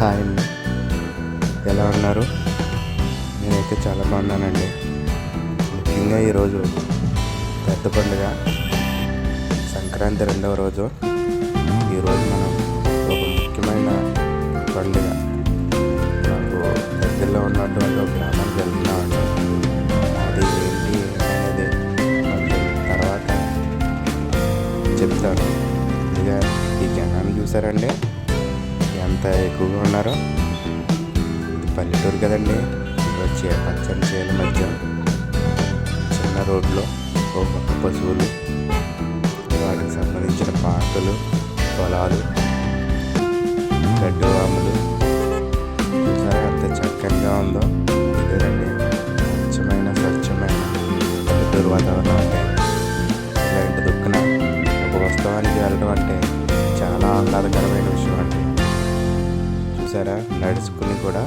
Hi. అండి ఎలా ఉన్నారు? నేనైతే చాలా బాగున్నానండి. ముఖ్యంగా ఈరోజు పెద్ద పండుగ. సంక్రాంతి రెండవ రోజు. ఈరోజు మనం ఒక ముఖ్యమైన పండుగ. నాకు దగ్గరలో ఉన్నటువంటి ఒక గ్రామానికి వెళ్తున్నామండి. అది ఏంటి అనేది తర్వాత చెప్తాను. ఇక ఈ జనాన్ని చూసారండి ఎంత ఎక్కువగా ఉన్నారో. ఇది పల్లెటూరు కదండి. వచ్చే పచ్చని చేల మధ్య చిన్న రోడ్లో ఓ పక్క పశువులు వాటికి సంబంధించిన పాటలు పొలాలు గడ్డివాములు చూసారా ఎంత చక్కగా ఉందో. ఇదేనండి. స్వచ్ఛమైన స్వచ్ఛమైన పల్లెటూరు వాతావరణం అంటే. ఇలాంటి దుక్కున ఒక ఉత్సవానికి వెళ్ళడం అంటే చాలా ఆహ్లాదకరమైన విషయం అండి. చూసారా? నడుచుకుని కూడా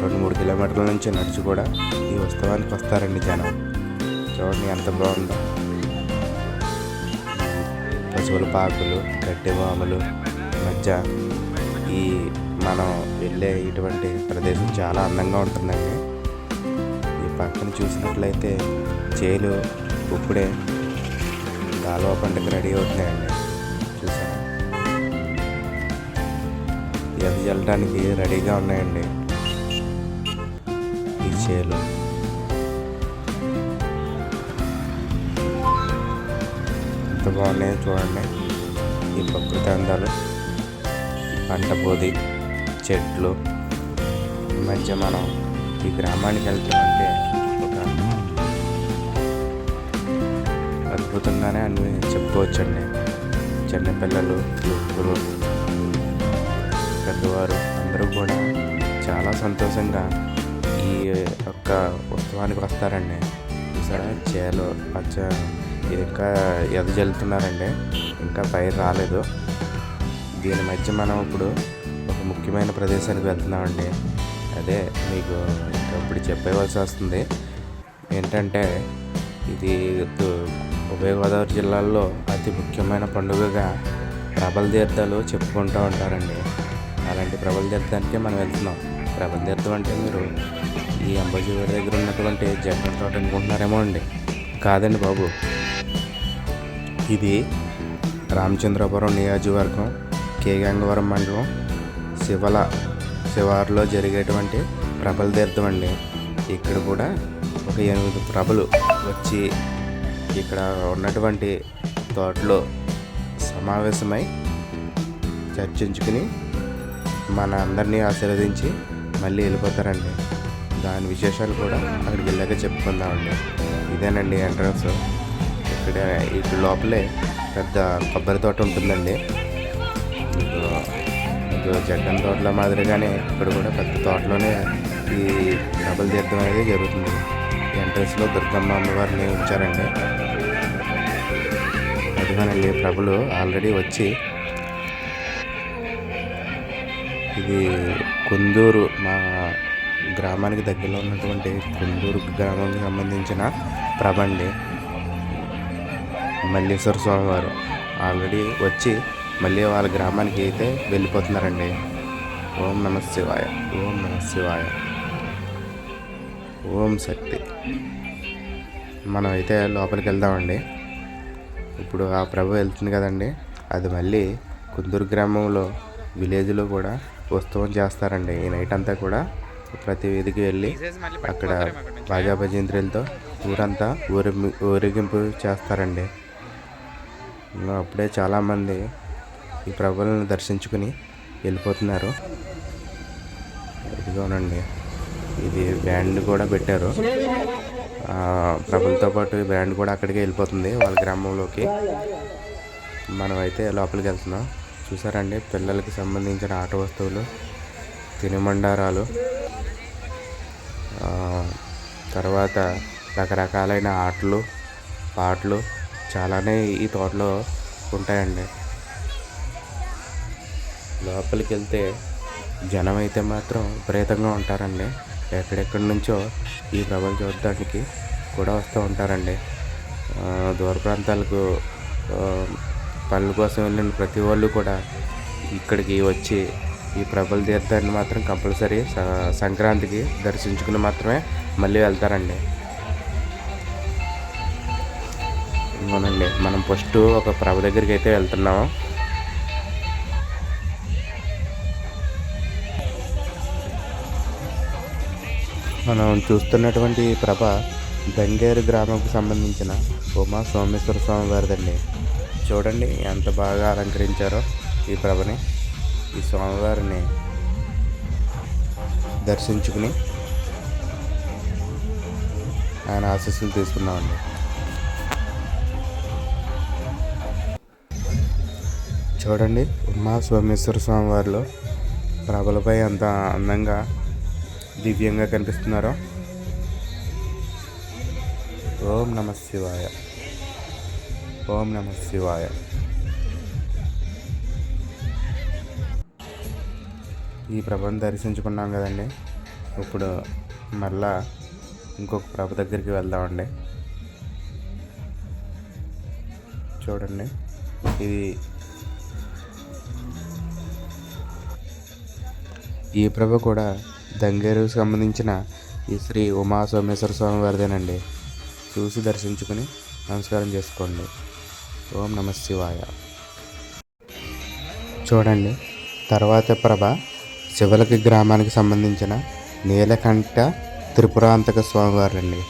రెండు మూడు కిలోమీటర్ల నుంచి నడిచి కూడా ఈ ఉత్సవానికి వస్తారండి జనం. చూడండి ఎంత బాగుందో. పశువుల పాకులు గడ్డి బామలు మధ్య ఈ మనం వెళ్ళే ఇటువంటి ప్రదేశం చాలా అందంగా ఉంటుందండి. ఈ పక్కన చూసినట్లయితే చేలు ఇప్పుడే కాలువ పండుగ రెడీ అవుతున్నాయండి. ఎది చల్లడానికి రెడీగా ఉన్నాయండి. ఈ చేలు ఎంత బాగున్నాయో చూడండి. ఈ ప్రకృతి అందాలు పంట పోది చెట్లు. ఈ మధ్య మనం ఈ గ్రామానికి వెళ్తామంటే ఒక అద్భుతంగానే అన్ని చెప్పుకోవచ్చండి. చిన్నపిల్లలు యువకులు పెద్దవారు అందరూ కూడా చాలా సంతోషంగా ఈ యొక్క ఉత్సవానికి వస్తారండి. చూసారా? చేలో పచ్చ ఇది ఇంకా ఎదజల్లుతున్నారండి ఇంకా పైరు రాలేదు. దీని మధ్య మనం ఇప్పుడు ఒక ముఖ్యమైన ప్రదేశానికి వెళ్తున్నామండి. అదే మీకు ఇంకా ఇప్పుడు చెప్పేవలసి వస్తుంది. ఏంటంటే ఇది ఉభయ గోదావరి జిల్లాల్లో అతి ముఖ్యమైన పండుగగా ప్రబల తీర్థాలు చెప్పుకుంటూ ఉంటారండి. అలాంటి ప్రబల తీర్థానికే మనం వెళ్తున్నాం. ప్రబల తీర్థం అంటే మీరు ఈ అంబాజీవారి దగ్గర ఉన్నటువంటి జగన్ తోట అనుకుంటున్నారేమో అండి? కాదండి బాబు. ఇది రామచంద్రపురం నియోజకవర్గం కే గంగవరం మండలం శివల శివారులో జరిగేటువంటి ప్రబల తీర్థం అండి. ఇక్కడ కూడా ఒక ఎనిమిది ప్రభలు వచ్చి ఇక్కడ ఉన్నటువంటి తోటలో సమావేశమై చర్చించుకుని మన అందరినీ ఆశీర్వదించి మళ్ళీ వెళ్ళిపోతారండి. దాని విశేషాలు కూడా అక్కడికి వెళ్ళాక చెప్పుకుందామండి. ఇదేనండి ఎంట్రన్స్. ఇక్కడ ఇక్కడ లోపలే పెద్ద కొబ్బరి తోట ఉంటుందండి. ఇప్పుడు జగన్ తోటల మాదిరిగానే ఇక్కడ కూడా పెద్ద తోటలోనే ఈ డబుల్ తీర్థం అనేది జరుగుతుంది. ఎంట్రన్స్లో దుర్గమ్మ అమ్మవారిని ఉంచారండి. అదిగోనండి ప్రభులు ఆల్రెడీ వచ్చి ఇది కుందూరు మా గ్రామానికి దగ్గరలో ఉన్నటువంటి కుందూరు గ్రామానికి సంబంధించిన ప్రభ అండి మల్లేశ్వర స్వామి వారు. ఆల్రెడీ వచ్చి మళ్ళీ వాళ్ళ గ్రామానికి అయితే వెళ్ళిపోతున్నారండి. ఓం నమ శివాయ ఓం నమ శివాయ. ఓం శక్తి. మనం అయితే లోపలికి వెళ్దామండి. ఇప్పుడు ఆ ప్రభు వెళ్తుంది కదండి. అది మళ్ళీ కుందూరు గ్రామంలో విలేజ్లో కూడా ఉత్సవం చేస్తారండి. ఈ నైట్ అంతా కూడా ప్రతి వీధికి వెళ్ళి అక్కడ బాజా భజేంద్రులతో ఊరంతా ఊరి ఊరేగింపు చేస్తారండి. అప్పుడే చాలామంది ఈ ప్రభులను దర్శించుకుని వెళ్ళిపోతున్నారు. ఇదిగోనండి. ఇది బ్యాండ్ కూడా పెట్టారు. ప్రభులతో పాటు ఈ బ్యాండ్ కూడా అక్కడికి వెళ్ళిపోతుంది వాళ్ళ గ్రామంలోకి. మనం అయితే లోపలికి వెళ్తున్నాం. చూసారండి పిల్లలకి సంబంధించిన ఆట వస్తువులు తినుమండారాలు తర్వాత రకరకాలైన ఆటలు పాటలు చాలానే ఈ తోటలో ఉంటాయండి. లోపలికి వెళ్తే జనం అయితే మాత్రం విపరీతంగా ఉంటారండి. ఎక్కడెక్కడి నుంచో ఈ ప్రభలు చూడడానికి కూడా వస్తూ ఉంటారండి. దూర ప్రాంతాలకు పనుల కోసం వెళ్ళిన ప్రతి వాళ్ళు కూడా ఇక్కడికి వచ్చి ఈ ప్రబల తీర్థాన్ని మాత్రం కంపల్సరీ సంక్రాంతికి దర్శించుకుని మాత్రమే మళ్ళీ వెళ్తారండి. అవునండి మనం ఫస్ట్ ఒక ప్రభ దగ్గరికి అయితే వెళ్తున్నాము. మనం చూస్తున్నటువంటి ప్రభ దంగేరు గ్రామంకు సంబంధించిన ఉమా సోమేశ్వర స్వామి వారిదండి. చూడండి ఎంత బాగా అలంకరించారో ఈ ప్రభని ఈ స్వామివారిని దర్శించుకుని ఆయన ఆశీస్సులు తీసుకున్నామండి చూడండి ఉమా సోమేశ్వర స్వామి వారిలో ప్రభలపై ఎంత అందంగా దివ్యంగా కనిపిస్తున్నారో. ఓం నమ శివాయ. ఓం నమ శివాయ. ఈ ప్రభను దర్శించుకున్నాం కదండి. ఇప్పుడు మళ్ళా ఇంకొక ప్రభ దగ్గరికి వెళ్దామండి. చూడండి. ఇది ఈ ప్రభ కూడా దంగేరుకు సంబంధించిన ఈ శ్రీ ఉమా సోమేశ్వర స్వామి వారిదేనండి. చూసి దర్శించుకుని నమస్కారం చేసుకోండి. ఓం నమ శివాయ. చూడండి తర్వాత ప్రభ శివలకి గ్రామానికి సంబంధించిన నీలకంఠ త్రిపురాంతక స్వామివారండి.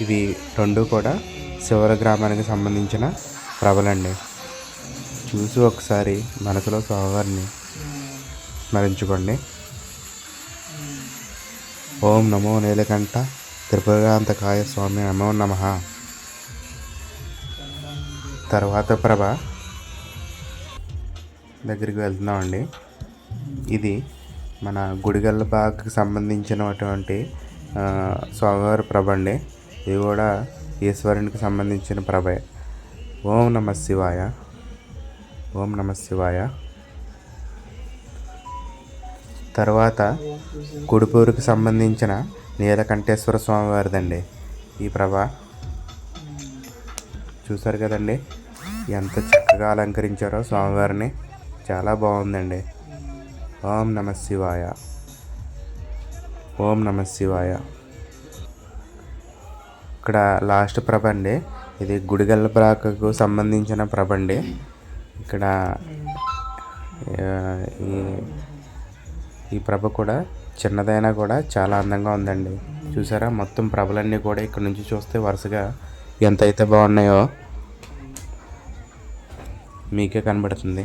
ఇవి రెండు కూడా శివల గ్రామానికి సంబంధించిన ప్రభలండి. చూసి ఒకసారి మనసులో స్వామివారిని స్మరించుకోండి. ఓం నమో నీలకంఠ త్రిపురాంతకాయ స్వామి నమో నమ. తర్వాత ప్రభ దగ్గరికి వెళ్తున్నామండి. ఇది మన గుడిగల్ల బాగ్కి సంబంధించినటువంటి స్వామివారి ప్రభ అండి. ఇది కూడా ఈశ్వరునికి సంబంధించిన ప్రభే. ఓం నమ శివాయ. ఓం నమ శివాయ. తర్వాత గుడిపూరుకు సంబంధించిన నీలకంఠేశ్వర స్వామివారిదండి. ఈ ప్రభ. చూసారు కదండి? ఎంత చక్కగా అలంకరించారో స్వామివారిని. చాలా బాగుందండి. ఓం నమ శివాయ. ఓం నమ శివాయ. ఇక్కడ లాస్ట్ ప్రభ అండి. ఇది గుడిగల్ల ప్రాకకు సంబంధించిన ప్రభ అండి. ఇక్కడ ఈ ఈ ప్రభ కూడా చిన్నదైనా కూడా చాలా అందంగా ఉందండి. చూసారా? మొత్తం ప్రభలన్నీ కూడా ఇక్కడ నుంచి చూస్తే వరుసగా ఎంత అయితే బాగున్నాయో మీకే కనబడుతుంది.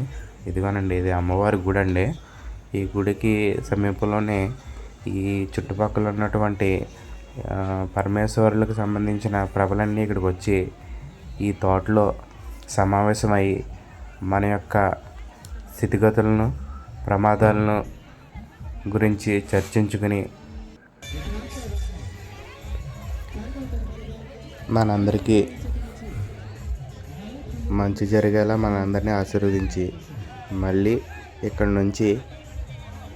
ఇదిగోనండి ఇది అమ్మవారి గుడి అండి ఈ గుడికి సమీపంలోనే ఈ చుట్టుపక్కల ఉన్నటువంటి పరమేశ్వరులకు సంబంధించిన ప్రభలన్నీ ఇక్కడికి వచ్చి ఈ తోటలో సమావేశమై మన యొక్క స్థితిగతులను ప్రమాదాలను గురించి చర్చించుకుని మనందరికీ మంచి జరిగేలా మనందరినీ ఆశీర్వదించి మళ్ళీ ఇక్కడ నుంచి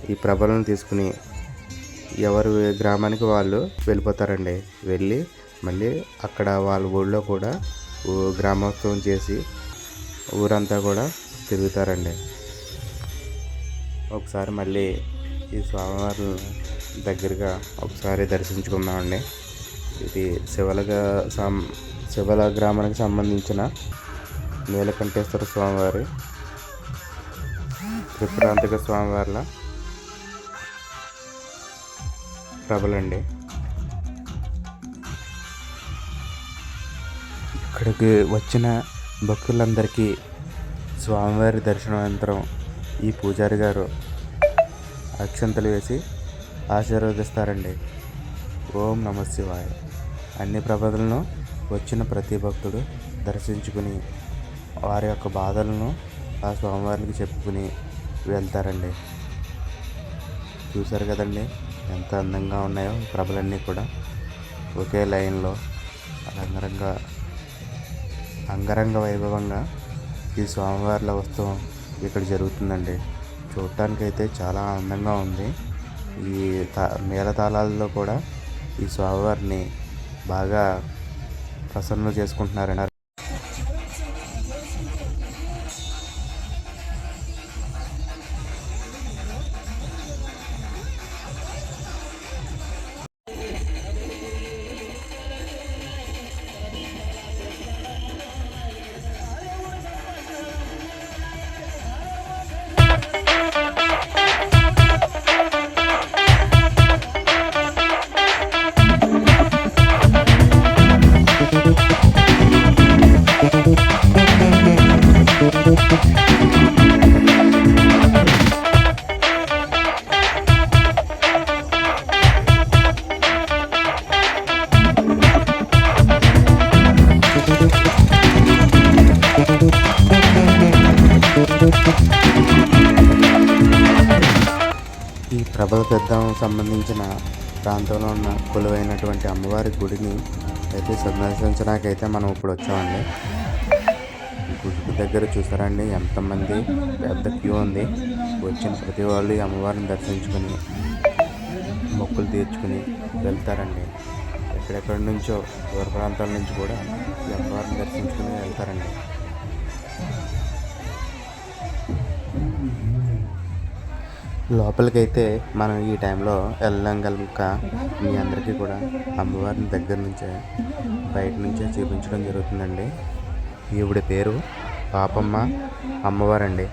ఈ ప్రభలను తీసుకుని ఎవరు గ్రామానికి వాళ్ళు వెళ్ళిపోతారండి వెళ్ళి మళ్ళీ అక్కడ వాళ్ళ ఊళ్ళో కూడా ఊ- గ్రామోత్సవం చేసి ఊరంతా కూడా తిరుగుతారండి. ఒకసారి మళ్ళీ ఈ స్వామివారి దగ్గరగా ఒకసారి దర్శించుకుందామండి. ఇది శివలగా సం శివల గ్రామానికి సంబంధించిన నీలకంఠేశ్వర స్వామివారి త్రిపురాంతక స్వామివార్ల ప్రభలండి. ఇక్కడికి వచ్చిన భక్తులందరికీ స్వామివారి దర్శనానంతరం ఈ పూజారి గారు అక్షంతలు వేసి ఆశీర్వదిస్తారండి. ఓం నమ శివాయ. అన్ని ప్రభలను వచ్చిన ప్రతి భక్తుడు దర్శించుకుని వారి యొక్క బాధలను ఆ స్వామివారికి చెప్పుకుని వెళ్తారండి. చూసారు కదండి ఎంత అందంగా ఉన్నాయో ప్రభలన్నీ కూడా. ఒకే లైన్లో రంగరంగ అంగరంగ వైభవంగా ఈ స్వామివార్ల ఉత్సవం ఇక్కడ జరుగుతుందండి. చూడటానికైతే చాలా అందంగా ఉంది. ఈ తా మేళతాళాల్లో కూడా ఈ స్వామివారిని బాగా ప్రసన్నం చేసుకుంటున్నారండి సంబంధించిన ప్రాంతంలో ఉన్న కొలువైనటువంటి అమ్మవారి గుడిని అయితే సందర్శించడానికి అయితే మనం ఇప్పుడు వచ్చామండి. గుడి దగ్గర చూసారండి ఎంతమంది పెద్ద క్యూ ఉంది. వచ్చిన ప్రతి వాళ్ళు ఈ అమ్మవారిని దర్శించుకొని మొక్కులు తీర్చుకుని వెళ్తారండి. ఎక్కడెక్కడి నుంచో దూర ప్రాంతాల నుంచి కూడా ఈ అమ్మవారిని దర్శించుకుని వెళ్తారండి. లోపలికైతే మనం ఈ టైంలో వెళ్ళడం కనుక మీ అందరికీ కూడా అమ్మవారిని దగ్గర నుంచే బయట నుంచే చూపించడం జరుగుతుందండి. ఈవిడ పేరు పాపమ్మ అమ్మవారండి.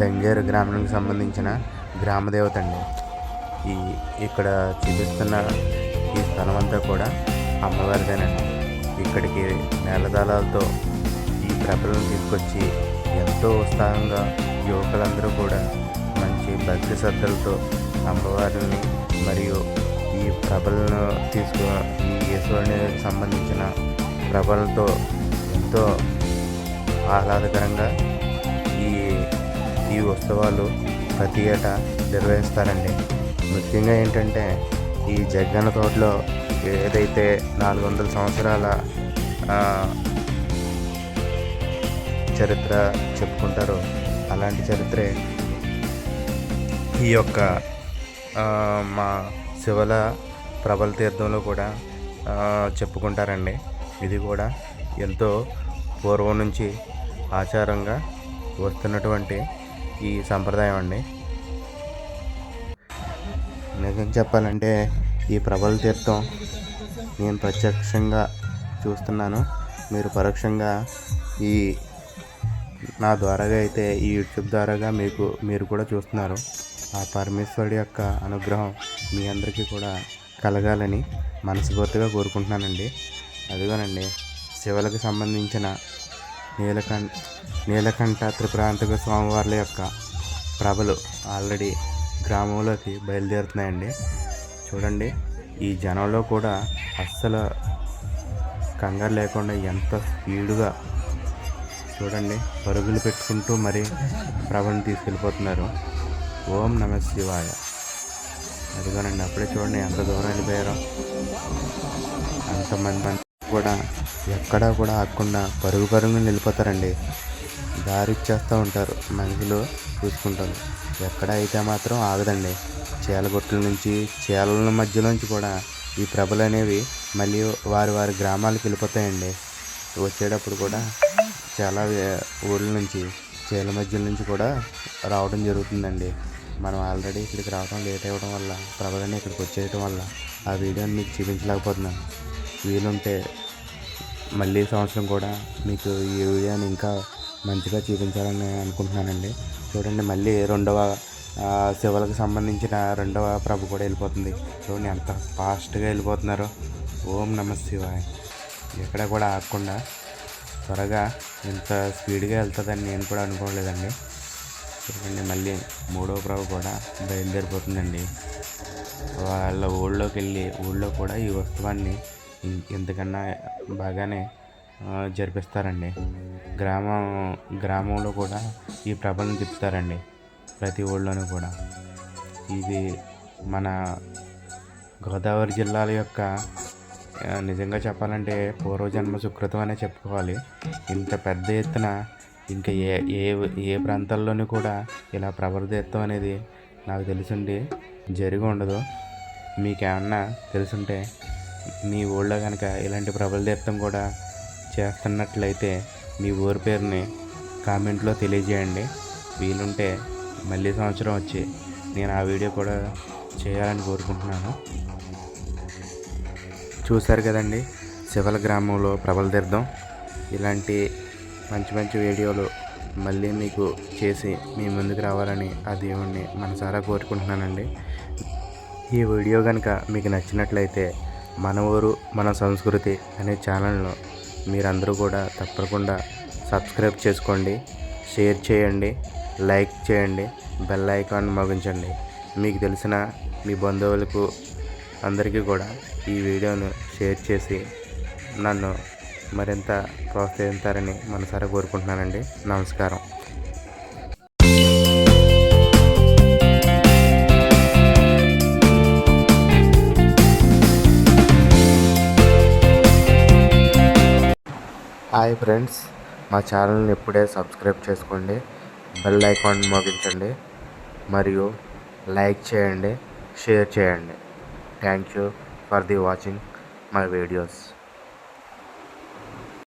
దంగేరు గ్రామానికి సంబంధించిన గ్రామదేవత అండి. ఈ ఇక్కడ చూపిస్తున్న ఈ స్థలం అంతా కూడా అమ్మవారిదేనండి. ఇక్కడికి నేలదాళాలతో ఈ ప్రభలను తీసుకొచ్చి ఎంతో ఉత్సాహంగా యువకులందరూ కూడా భక్తి శ్రద్ధలతో అమ్మవారిని మరియు ఈ ప్రభలను తీసుకు ఈ ఈశ్వరునికి సంబంధించిన ప్రభలతో ఎంతో ఆహ్లాదకరంగా ఈ ఈ ఉత్సవాలు ప్రతి ఏటా నిర్వహిస్తారండి. ముఖ్యంగా ఏంటంటే ఈ జగ్గన్న తోటలో ఏదైతే నాలుగు వందల సంవత్సరాల చరిత్ర చెప్పుకుంటారో అలాంటి చరిత్రే ఈ యొక్క మా శివల ప్రబల తీర్థంలో కూడా చెప్పుకుంటారండి. ఇది కూడా ఎంతో పూర్వం నుంచి ఆచారంగా వస్తున్నటువంటి ఈ సంప్రదాయం అండి. నిజం చెప్పాలంటే ఈ ప్రబల తీర్థం నేను ప్రత్యక్షంగా చూస్తున్నాను. మీరు పరోక్షంగా ఈ నా ద్వారాగా అయితే ఈ యూట్యూబ్ ద్వారాగా మీకు మీరు కూడా చూస్తున్నారు. ఆ పరమేశ్వరుడి యొక్క అనుగ్రహం మీ అందరికీ కూడా కలగాలని మనస్ఫూర్తిగా కోరుకుంటున్నానండి. అదిగోనండి శివలకు సంబంధించిన నీలకంఠ నీలకంఠ త్రిపురాంతక స్వామివార్ల యొక్క ప్రభలు ఆల్రెడీ గ్రామంలోకి బయలుదేరుతున్నాయండి. చూడండి ఈ జనంలో కూడా అస్సలు కంగారు లేకుండా ఎంత స్పీడుగా చూడండి పరుగులు పెట్టుకుంటూ మరి ప్రభను తీసుకెళ్ళిపోతున్నారు. ఓం నమ శివాయ. అదిగోనండి అప్పుడే చూడండి ఎంత దూరం వెళ్ళిపోయారో అంతమంది మంది కూడా ఎక్కడా కూడా ఆగకుండా పరుగు పరుగుని వెళ్ళిపోతారండి దారి ఇచ్చేస్తూ ఉంటారు మనుషులు చూసుకుంటారు. ఎక్కడ అయితే మాత్రం ఆగదండి. చీలగొట్టుల నుంచి చీలల మధ్యలోంచి కూడా ఈ ప్రభలు అనేవి మళ్ళీ వారి వారి గ్రామాలకు వెళ్ళిపోతాయండి. వచ్చేటప్పుడు కూడా చాలా ఊళ్ళ నుంచి చీల మధ్య నుంచి కూడా రావడం జరుగుతుందండి. మనం ఆల్రెడీ ఇక్కడికి రావడం లేట్ అవ్వడం వల్ల ప్రభలని ఇక్కడికి వచ్చేయడం వల్ల ఆ వీడియోని మీకు చూపించలేకపోతున్నాను. వీలుంటే మళ్ళీ సంవత్సరం కూడా మీకు ఈ వీడియోని ఇంకా మంచిగా చూపించాలని అనుకుంటున్నానండి. చూడండి మళ్ళీ రెండవ శివలకు శివులకు సంబంధించిన రెండవ ప్రభు కూడా వెళ్ళిపోతుంది. చూడండి ఎంత ఫాస్ట్గా వెళ్ళిపోతున్నారో. ఓం నమ శివాయ. ఎక్కడ కూడా ఆగకుండా త్వరగా ఇంత స్పీడ్గా వెళ్తుందని నేను కూడా అనుకోలేదండి. చూడండి మళ్ళీ మూడవ ప్రభు కూడా బయలుదేరిపోతుందండి. వాళ్ళ ఊళ్ళోకి వెళ్ళి ఊళ్ళో కూడా ఈ ఉత్సవాన్ని ఇం- ఇంతకన్నా బాగానే జరిపిస్తారండి. గ్రామం గ్రామంలో కూడా ఈ ప్రభలను తిప్పుతారండి. ప్రతి ఊళ్ళోనూ కూడా. ఇది మన గోదావరి జిల్లాల యొక్క నిజంగా చెప్పాలంటే పూర్వజన్మ సుకృతం అనే చెప్పుకోవాలి. ఇంత పెద్ద ఎత్తున ఇంకా ఏ ఏ ఏ ప్రాంతాల్లోనూ కూడా ఇలా ప్రవర్తిత్వం అనేది నాకు తెలిసిండి. జరిగి ఉండదు. మీకేమన్నా తెలుసుంటే మీ ఊళ్ళో కనుక ఇలాంటి ప్రబల తీర్థం కూడా చేస్తున్నట్లయితే మీ ఊరి పేరుని కామెంట్లో తెలియజేయండి. వీలుంటే మళ్ళీ సంవత్సరం వచ్చి నేను ఆ వీడియో కూడా చేయాలని కోరుకుంటున్నాను. చూశారు కదండి శివల గ్రామంలో ప్రబల తీర్థం ఇలాంటి మంచి మంచి వీడియోలు మళ్ళీ మీకు చేసి మీ ముందుకు రావాలని ఆ దేవుణ్ణి మనసారా కోరుకుంటున్నానండి. ఈ వీడియో కనుక మీకు నచ్చినట్లయితే మన ఊరు మన సంస్కృతి అనే ఛానల్ను మీరందరూ కూడా తప్పకుండా సబ్స్క్రైబ్ చేసుకోండి షేర్ చేయండి లైక్ చేయండి బెల్ ఐకాన్ మోగించండి. మీకు తెలిసిన మీ బంధువులకు అందరికీ కూడా ఈ వీడియోను షేర్ చేసి నన్ను మరింత ప్రోత్సహించారని మనసారా కోరుకుంటున్నానండి. నమస్కారం. హాయ్ ఫ్రెండ్స్ మా ఛానల్ని ఇప్పుడే సబ్స్క్రైబ్ చేసుకోండి. బెల్ ఐకాన్ మోగించండి. మరియు లైక్ చేయండి షేర్ చేయండి. Thank you for the watching my videos.